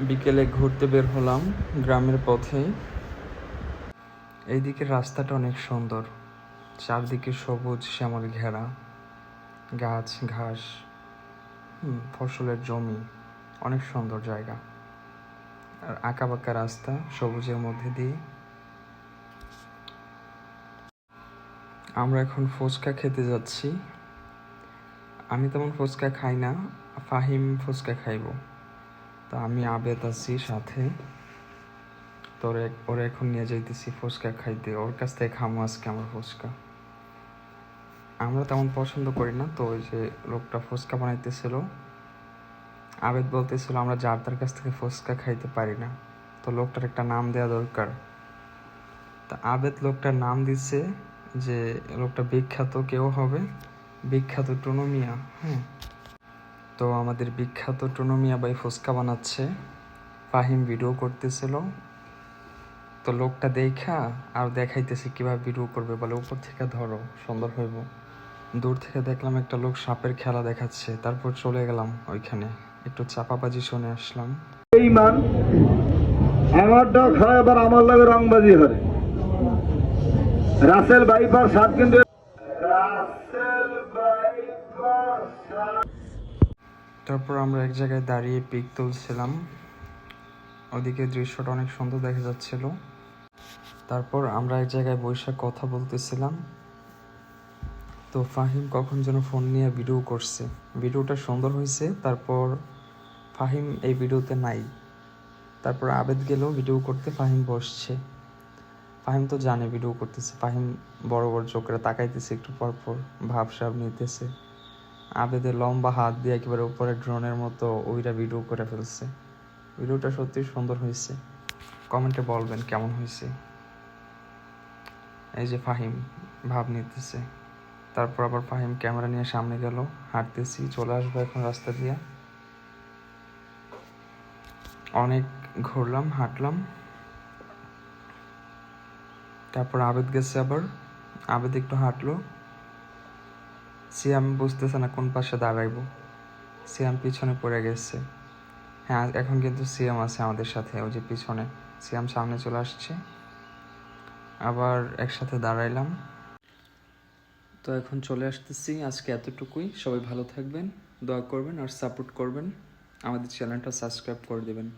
বিকেলে ঘুরতে বের হলাম গ্রামের পথে। এইদিকে রাস্তাটা অনেক সুন্দর। চারদিকে সবুজ শ্যামল ঘেরা। গাছ, ঘাস ফসলের জমি। অনেক সুন্দর জায়গা। আর আঁকা বাঁকা রাস্তা সবুজের মধ্যে দিয়ে। আমরা এখন ফুচকা খেতে যাচ্ছি। আমি তেমন ফুচকা খাই না, ফাহিম ফুচকা খাইবো। তা আমি আবেদ আছি সাথে। তোর ওরা এখন নিয়ে যাইতেছি ফুচকা খাইতে। ওর কাছ থেকে খামো আজকে আমার ফুচকা। আমরা তেমন পছন্দ করি না, তো ওই যে লোকটা ফুচকা বানাইতেছিল। আবেদ বলতেছিল, আমরা যার তার কাছ থেকে ফুচকা খাইতে পারি না। তো লোকটার একটা নাম দেওয়া দরকার। তা আবেদ লোকটার নাম দিচ্ছে যে, লোকটা বিখ্যাত কেউ হবে? বিখ্যাত টুনু মিয়া হ্যাঁ। তো আমাদের বিখ্যাত টুনু মিয়া ভাই ফুচকা বানাচ্ছে। ফাহিম ভিডিও করতেছিল। তো লোকটা দেখা আর দেখাইতেছে কীভাবে ভিডিও করবে। বলে, উপর থেকে ধরো, সুন্দর হইব। দূর থেকে দেখলাম একটা লোক সাপের খেলা দেখাচ্ছে। তারপর চলে গেলাম ওইখানে। একটু চাপাবাজি শুনে আসলাম। ইমান আমারটা খায় আবার আমার লাগে রংবাজি হরে রাসেল বাইপার সাত কিন্তু তারপর আমরা এক জায়গায় দাঁড়িয়ে পিক তুলছিলাম। ওদিকে দৃশ্যটা অনেক সুন্দর দেখা যাচ্ছিল। তারপর আমরা এক জায়গায় বসে কথা বলতেছিলাম। তো ফাহিম কখন যেন ফোন নিয়ে ভিডিও করছে। ভিডিওটা সুন্দর হয়েছে, তারপর ফাহিম এই ভিডিওতে নাই। তারপর আবেদ গেলেও ভিডিও করতে ফাহিম বসছে। ফাহিম তো জানে ভিডিও করতেছে, ফাহিম বড় বড় চোখে তাকাইতেছে একটু পর পর ভাব সাব নিতেছে। আবেদের লম্বা হাত দিয়ে একেবারে উপরে ড্রোনের মতো ওইটা ভিডিও করে ফেলছে। ভিডিওটা সত্যি সুন্দর হয়েছে। কমেন্টে বলবেন কেমন হয়েছে। এই যে ফাহিম ভাব নিতেছে। তারপর আবার ফাহিম ক্যামেরা নিয়ে সামনে গেল, হাঁটতেছি, চলে আসব এখন রাস্তা দিয়ে। অনেক ঘুরলাম, হাঁটলাম। তারপর আবেদ গেছে আবার। আবেদ একটু হাঁটলো। সিয়াম বুঝতেছে না কোন পাশে দাঁড়াইবো। সিয়াম পিছনে পড়ে গেছে। হ্যাঁ এখন কিন্তু সিয়াম আছে আমাদের সাথে, ওই যে পিছনে। সিয়াম সামনে চলে আসছে। আবার একসাথে দাঁড়াইলাম। তো এখন চলে আসতেছি আজকে এতটুকুই। সবাই ভালো থাকবেন, দোয়া করবেন আর সাপোর্ট করবেন। আমাদের চ্যানেলটা সাবস্ক্রাইব করে দেবেন।